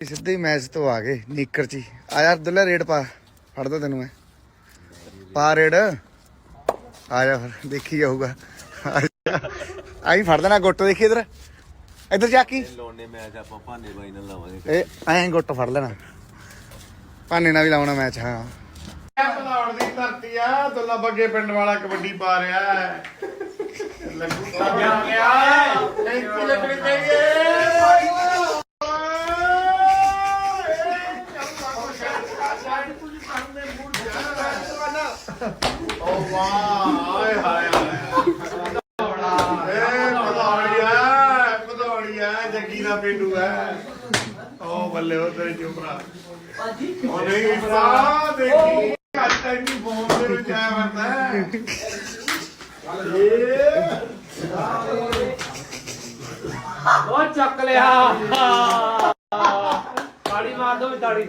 ਸਿੱਧੇ ਹੀ ਮੈਚ ਤੋਂ ਆ ਗਏ ਨੀਕਰ ਚ ਆ ਯਾਰ ਦੁੱਲਾ ਰੇਡ ਪਾ ਫੜਦਾ ਤੈਨੂੰ ਮੈਂ। ਪਾ ਰੇਡ। ਆ ਜਾ ਫਿਰ ਦੇਖੀ ਜਾਊਗਾ। ਆਈ ਫੜ ਦੇਣਾ ਗੁੱਟ ਦੇਖੀ ਇਧਰ। ਇਧਰ ਜਾ ਕੀ? ਲੋਨੇ ਮੈਚ ਆਪਾਂ ਭਾਨੇ ਬਾਈ ਨਾਲ ਲਾਵਾਂਗੇ ਇਹ ਐਂ ਗੁੱਟ ਫੜ ਲੈਣਾ। ਭਾਨੇ ਨਾਲ ਵੀ ਲਾਉਣਾ ਮੈਚ ਹਾਂ। ਭਲੌੜ ਦੀ ਧਰਤੀ ਆ ਦੁੱਲਾ ਬੱਗੇ ਪਿੰਡ ਵਾਲਾ ਕਬੱਡੀ ਪਾ ਰਿਹਾ। ਹੈ ਲੱਗੂ ਤਾਂ ਗਿਆ ਗਿਆ ਓ ਵਾਹ ਹਾਏ ਹਾਏ ਹਾਏ ਏ ਭਲੌੜੀਆ ਭਲੌੜੀਆ ਜੱਗੀ ਦਾ ਪਿੰਡੂ ਹੈ ਓ ਬੱਲੇ ਉਹ ਤੇਰੇ ਚੋਪਰਾ ਉਹ ਨਹੀਂ ਭਰਾ ਦੇਖੀ ਅੱਜ ਤੱਕ ਦੀ ਫੋਨ ਦੇ ਵਿੱਚ ਆਇਆ ਵਰਦਾ ਹੈ ਉਹ ਚੱਕ ਲਿਆ। ਤਾੜੀ ਮਾਰ ਦੋ ਵੀ ਤਾੜੀ